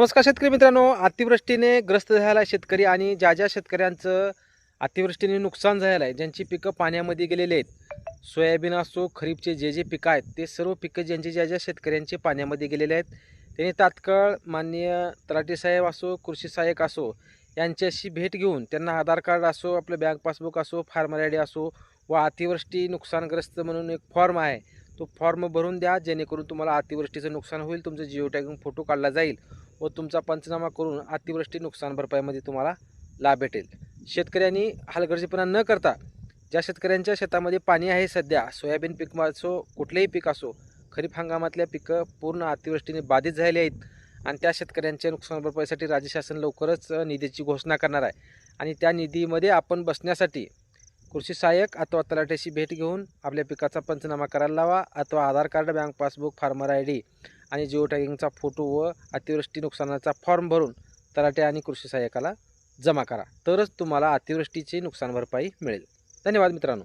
नमस्कार शेतकरी मित्रांनो. अतिवृष्टीने ग्रस्त झालेला शेतकरी आणि ज्या ज्या शेतकऱ्यांचं अतिवृष्टीने नुकसान झालेलं आहे ज्यांची पिकं पाण्यामध्ये गेलेली आहेत सोयाबीन असो खरीपचे जे जे पिकं आहेत ते सर्व पिकं ज्यांचे ज्या ज्या शेतकऱ्यांचे पाण्यामध्ये गेलेले आहेत त्यांनी तात्काळ माननीय तलाठी साहेब असो कृषी सहाय्यक असो यांच्याशी भेट घेऊन त्यांना आधार कार्ड असो आपलं बँक पासबुक असो फार्मर आय डी असो व अतिवृष्टी नुकसानग्रस्त म्हणून एक फॉर्म आहे तो फॉर्म भरून द्या जेणेकरून तुम्हाला अतिवृष्टीचं नुकसान होईल तुमचं जिओ टॅगिंग फोटो काढला जाईल. व तुमचा पंचनामा करून अतिवृष्टी नुकसान भरपाईमध्ये तुम्हाला लाभ भेटेल. शेतकऱ्यांनी हलगर्जीपणा न करता ज्या शेतकऱ्यांच्या शेतामध्ये पाणी आहे सध्या सोयाबीन पीक असो कुठलेही पीक असो खरीप हंगामातल्या पिकं पूर्ण अतिवृष्टीने बाधित झालेली आहेत आणि त्या शेतकऱ्यांच्या नुकसान भरपाईसाठी राज्य शासन लवकरच निधीची घोषणा करणार आहे. आणि त्या निधीमध्ये आपण बसण्यासाठी कृषी सहाय्यक अथवा तलाट्याशी भेट घेऊन आपल्या पिकाचा पंचनामा करायला लावा अथवा Aadhaar card bank passbook farmer I D आणि जिओ टॅगिंगचा फोटो व अतिवृष्टी नुकसानाचा फॉर्म भरून तलाटे आणि कृषी सहाय्यकाला जमा करा. तरच तुम्हाला अतिवृष्टीची नुकसान भरपाई मिळेल. धन्यवाद मित्रांनो.